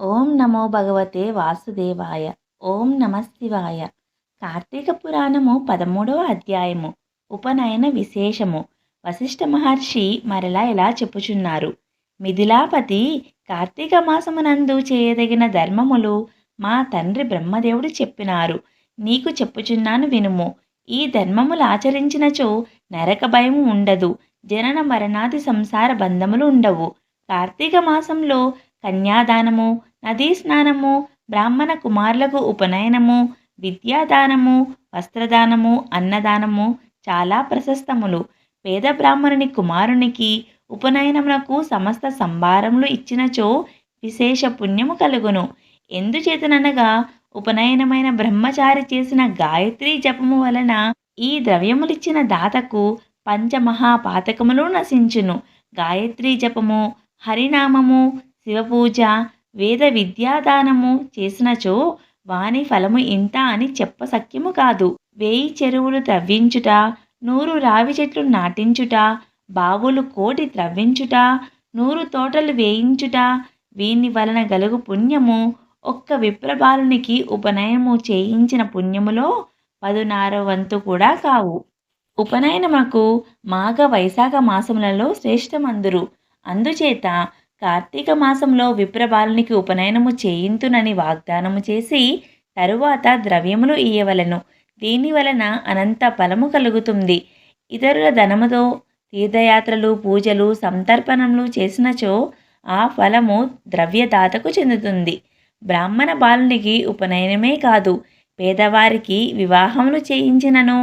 ఓం నమో భగవతే వాసుదేవాయ. ఓం నమ కార్తీక పురాణము పదమూడవ అధ్యాయము. ఉపనయన విశేషము. వశిష్ఠ మహర్షి మరలా ఇలా చెప్పుచున్నారు. మిథిలాపతి కార్తీక మాసమునందు చేయదగిన ధర్మములు మా తండ్రి బ్రహ్మదేవుడు చెప్పినారు. నీకు చెప్పుచున్నాను వినుము. ఈ ధర్మములు ఆచరించినచో నరక భయము ఉండదు. జనన మరణాది సంసార బంధములు ఉండవు. కార్తీక మాసంలో కన్యాదానము నదీ స్నానము బ్రాహ్మణ కుమారులకు ఉపనయనము విద్యాదానము వస్త్రదానము అన్నదానము చాలా ప్రశస్తములు. పేద బ్రాహ్మణుని కుమారునికి ఉపనయనమునకు సమస్త సంభారములు ఇచ్చినచో విశేష పుణ్యము కలుగును. ఎందుచేతననగా ఉపనయనమైన బ్రహ్మచారి చేసిన గాయత్రి జపము వలన ఈ ద్రవ్యములిచ్చిన దాతకు పంచమహాపాతకములు నశించును. గాయత్రి జపము హరినామము శివపూజ వేద విద్యాదానము చేసినచో వాని ఫలము ఇంత అని చెప్పసక్యము కాదు. వేయి చెరువులు త్రవ్వించుట నూరు రావి చెట్లు నాటించుట బావులు కోటి త్రవ్వించుట నూరు తోటలు వేయించుట వీని వలన గలుగు పుణ్యము ఒక్క విప్రబాలునికి ఉపనయనము చేయించిన పుణ్యములో పదునారో వంతు కూడా కావు. ఉపనయనమునకు మాఘ వైశాఖ మాసములలో శ్రేష్టమందురు. అందుచేత కార్తీక మాసంలో విప్రబాలునికి ఉపనయనము చేయింతునని వాగ్దానము చేసి తరువాత ద్రవ్యములు ఇయ్యవలను. దీని వలన అనంత ఫలము కలుగుతుంది. ఇతరుల ధనముతో తీర్థయాత్రలు పూజలు సంతర్పణములు చేసినచో ఆ ఫలము ద్రవ్యదాతకు చెందుతుంది. బ్రాహ్మణ బాలునికి ఉపనయనమే కాదు పేదవారికి వివాహములు చేయించినను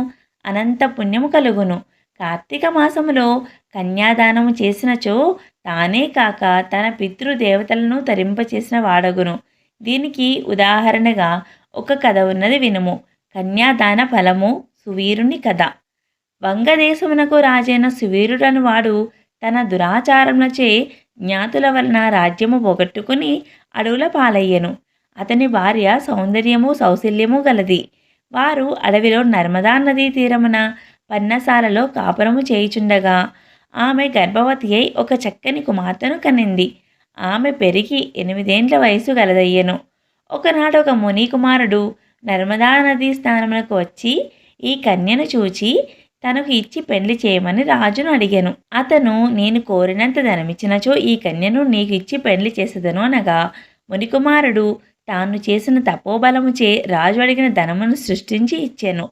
అనంత పుణ్యము కలుగును. కార్తీక మాసములో కన్యాదానము చేసినచో తానే కాక తన పితృదేవతలను తరింపచేసిన వాడగును. దీనికి ఉదాహరణగా ఒక కథ ఉన్నది వినుము. కన్యాదాన ఫలము సువీరుని కథ. వంగదేశమునకు రాజైన సువీరుడను వాడు తన దురాచారములచే జ్ఞాతుల వలన రాజ్యము పోగొట్టుకుని అడవుల పాలయ్యను. అతని భార్య సౌందర్యము సౌశల్యము గలది. వారు అడవిలో నర్మదా నదీ తీరమున పన్నసాలలో కాపురము చేయుచుండగా ఆమె గర్భవతి అయి ఒక చక్కని కుమార్తెను కనింది. ఆమె పెరిగి ఎనిమిదేండ్ల వయసు గలదయ్యను. ఒకనాడు ఒక ముని కుమారుడు నర్మదా నదీ స్థానములకు వచ్చి ఈ కన్యను చూచి తనకు ఇచ్చి పెళ్ళి చేయమని రాజును అడిగాను. అతను నేను కోరినంత ధనమిచ్చినచో ఈ కన్యను నీకు ఇచ్చి పెళ్ళి చేసేదను అనగా మునికుమారుడు తాను చేసిన తపోబలముచే రాజు అడిగిన ధనమును సృష్టించి ఇచ్చాను.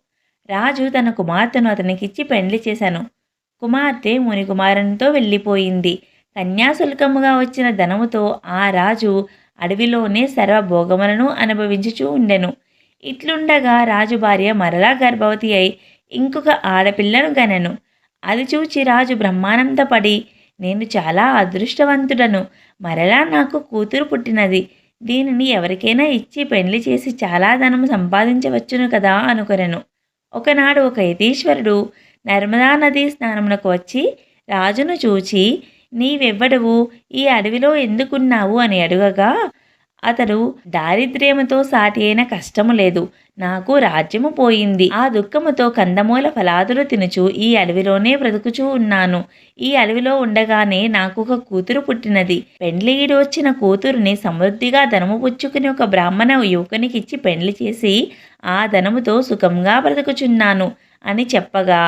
రాజు తన కుమార్తెను అతనికిచ్చి పెళ్ళి చేశాను కుమార్తె మునికుమారునితో వెళ్ళిపోయింది. కన్యాశుల్కముగా వచ్చిన ధనముతో ఆ రాజు అడవిలోనే సర్వభోగములను అనుభవించుచూ ఉండెను. ఇట్లుండగా రాజు భార్య మరలా గర్భవతి అయి ఇంకొక ఆడపిల్లను గనెను. అది చూచి రాజు బ్రహ్మానందపడి నేను చాలా అదృష్టవంతుడను. మరలా నాకు కూతురు పుట్టినది. దీనిని ఎవరికైనా ఇచ్చి పెళ్ళి చేసి చాలా ధనం సంపాదించవచ్చును కదా అనుకొనెను. ఒకనాడు ఒక యతీశ్వరుడు నర్మదా నదీ స్నానమునకు వచ్చి రాజును చూచి నీవెవ్వడవు? ఈ అడవిలో ఎందుకున్నావు? అని అడుగగా అతడు దారిద్ర్యముతో సాటి అయిన కష్టము లేదు. నాకు రాజ్యము పోయింది. ఆ దుఃఖముతో కందమూల ఫలాదులు తినుచు ఈ అడవిలోనే బ్రతుకుచూ ఉన్నాను. ఈ అడవిలో ఉండగానే నాకు ఒక కూతురు పుట్టినది. పెండ్లిగిడి వచ్చిన కూతురుని సమృద్ధిగా ధనము పుచ్చుకుని ఒక బ్రాహ్మణ యువకునికిచ్చి పెండ్లి చేసి ఆ ధనముతో సుఖంగా బ్రతుకుచున్నాను అని చెప్పగా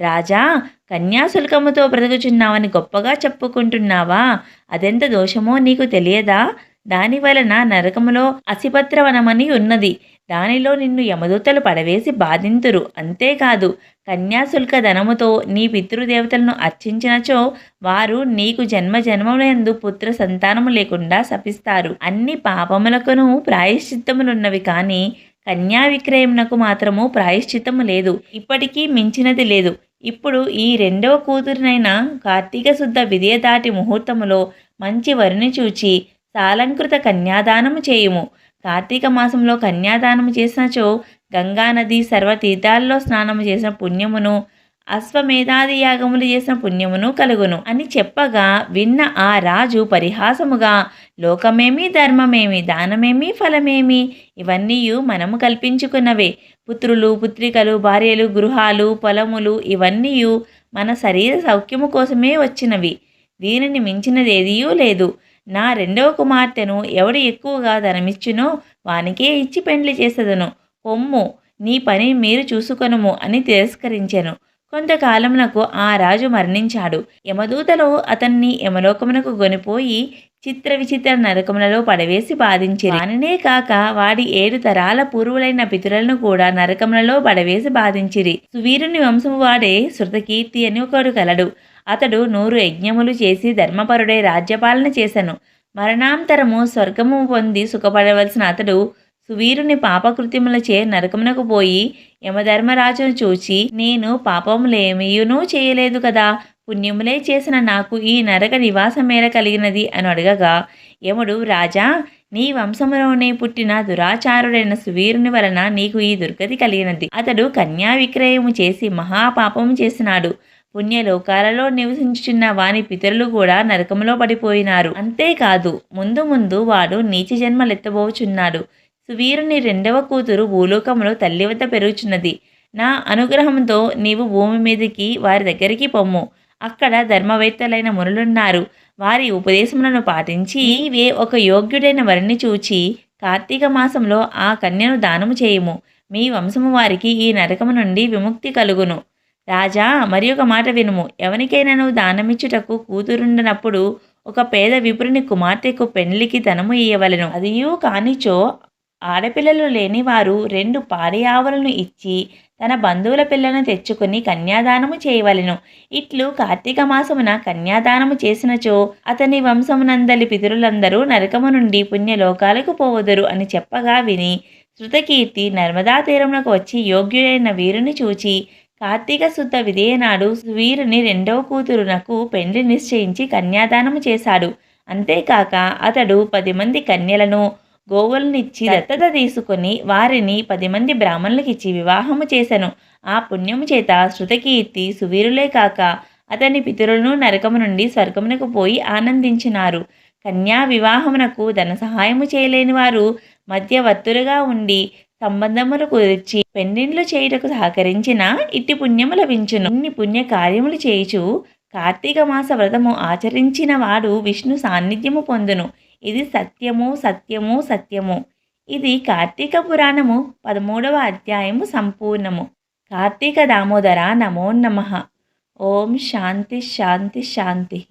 రాజా కన్యాశుల్కముతో బ్రతుకుచున్నావని గొప్పగా చెప్పుకుంటున్నావా? అదెంత దోషమో నీకు తెలియదా? దాని వలన నరకములో అసిపత్రవనమని ఉన్నది. దానిలో నిన్ను యమదూతలు పడవేసి బాధింతురు. అంతేకాదు కన్యాశుల్క ధనముతో నీ పితృదేవతలను అర్చించినచో వారు నీకు జన్మ జన్మములందు పుత్ర సంతానము లేకుండా శపిస్తారు. అన్ని పాపములకును ప్రాయశ్చిత్తములున్నవి కానీ కన్యా విక్రయమునకు మాత్రము ప్రాయశ్చిత్తము లేదు. ఇప్పటికీ మించినది లేదు. ఇప్పుడు ఈ రెండవ కూతురినైన కార్తీక శుద్ధ విదయ దాటి ముహూర్తములో మంచి వరిని చూచి సాలంకృత కన్యాదానము చేయుము. కార్తీక మాసంలో కన్యాదానము చేసినచో గంగానది సర్వతీర్థాల్లో స్నానము చేసిన పుణ్యమును అశ్వమేధాది యాగములు చేసిన పుణ్యమును కలుగును. అని చెప్పగా విన్న ఆ రాజు పరిహాసముగా లోకమేమి ధర్మమేమి దానమేమి ఫలమేమి ఇవన్నీ మనము కల్పించుకున్నవే. పుత్రులు పుత్రికలు భార్యలు గృహాలు పొలములు ఇవన్నీ మన శరీర సౌఖ్యము కోసమే వచ్చినవి. దీనిని మించినదేదియూ లేదు. నా రెండవ కుమార్తెను ఎవడు ఎక్కువగా ధనమిచ్చునో వానికే ఇచ్చి పెండ్లి చేసేదను. పొమ్ము నీ పని మీరు చూసుకొనుము అని తిరస్కరించెను. కొంతకాలమునకు ఆ రాజు మరణించాడు. యమదూతలు అతన్ని యమలోకమునకు గొనిపోయి చిత్ర విచిత్ర నరకములలో పడవేసి బాధించిరి. వానినే కాక వాడి ఏడు తరాల పూర్వులైన పితులను కూడా నరకములలో పడవేసి బాధించిరి. సువీరుని వంశము వాడే శృతకీర్తి అని ఒకడు కలడు. అతడు నూరు యజ్ఞములు చేసి ధర్మపరుడై రాజ్యపాలన చేశాను మరణాంతరము స్వర్గము పొంది సుఖపడవలసిన అతడు సువీరుని పాపకృత్యములచే నరకమునకు పోయి యమధర్మరాజును చూచి నేను పాపములేమియునూ చేయలేదు కదా. పుణ్యములే చేసిన నాకు ఈ నరక నివాసమేర కలిగినది అని అడగగా యముడు రాజా నీ వంశములోనే పుట్టిన దురాచారుడైన సువీరుని వలన నీకు ఈ దుర్గతి కలిగినది. అతడు కన్యా విక్రయము చేసి మహాపాపము చేసినాడు. పుణ్యలోకాలలో నివసించుచున్న వాని పితరులు కూడా నరకములో పడిపోయినారు. అంతేకాదు ముందు ముందు వాడు నీచ జన్మలెత్తబోచున్నాడు. సువీరుని రెండవ కూతురు భూలోకములో తల్లి వద్ద పెరుగుచున్నది. నా అనుగ్రహంతో నీవు భూమి మీదకి వారి దగ్గరికి పొమ్ము. అక్కడ ధర్మవేత్తలైన మునులున్నారు. వారి ఉపదేశములను పాటించి వే ఒక యోగ్యుడైన వరిని చూచి కార్తీక మాసంలో ఆ కన్యను దానము చేయుము. మీ వంశము వారికి ఈ నరకము నుండి విముక్తి కలుగును. రాజా మరి ఒక మాట వినుము. ఎవరికైనాను దానమిచ్చుటకు కూతురుండనప్పుడు ఒక పేద విపురుని కుమార్తెకు పెండ్లికి ధనము ఇయ్యవలెను. అదియూ కానిచో ఆడపిల్లలు లేని వారు రెండు పాడియావులను ఇచ్చి తన బంధువుల పిల్లను తెచ్చుకుని కన్యాదానము చేయవలెను. ఇట్లు కార్తీక మాసమున కన్యాదానము చేసినచో అతని వంశమునందలి పితరులందరూ నరకము నుండి పుణ్యలోకాలకు పోవదురు అని చెప్పగా విని శృతకీర్తి నర్మదా తీరమునకు వచ్చి యోగ్యుడైన వీరుని చూచి కార్తీక శుద్ధ విధేయనాడు వీరుని రెండవ కూతురునకు పెండ్లి నిశ్చయించి కన్యాదానము చేశాడు. అంతేకాక అతడు పది మంది కన్యలను గోవులనిచ్చి దత్తత తీసుకొని వారిని పది మంది బ్రాహ్మణులకు ఇచ్చి వివాహము చేశాను ఆ పుణ్యము చేత శృతకీర్తి సువీరులే కాక అతని పితరులను నరకము నుండి స్వర్గమునకు పోయి ఆనందించినారు. కన్యా వివాహమునకు ధన సహాయము చేయలేని వారు మధ్యవర్తులుగా ఉండి సంబంధములు కుదిర్చి పెండిండ్లు చేయుటకు సహకరించిన ఇట్టి పుణ్యము లభించును. ఇన్ని పుణ్య కార్యములు చేయుచు కార్తీక మాస వ్రతము ఆచరించిన వాడు విష్ణు సాన్నిధ్యము పొందును. ఇది సత్యము సత్యము సత్యము. ఇది కార్తీక పురాణము పదమూడవ అధ్యాయము సంపూర్ణము. కార్తీక దామోదర నమో నమ. ఓం శాంతి శాంతి శాంతి.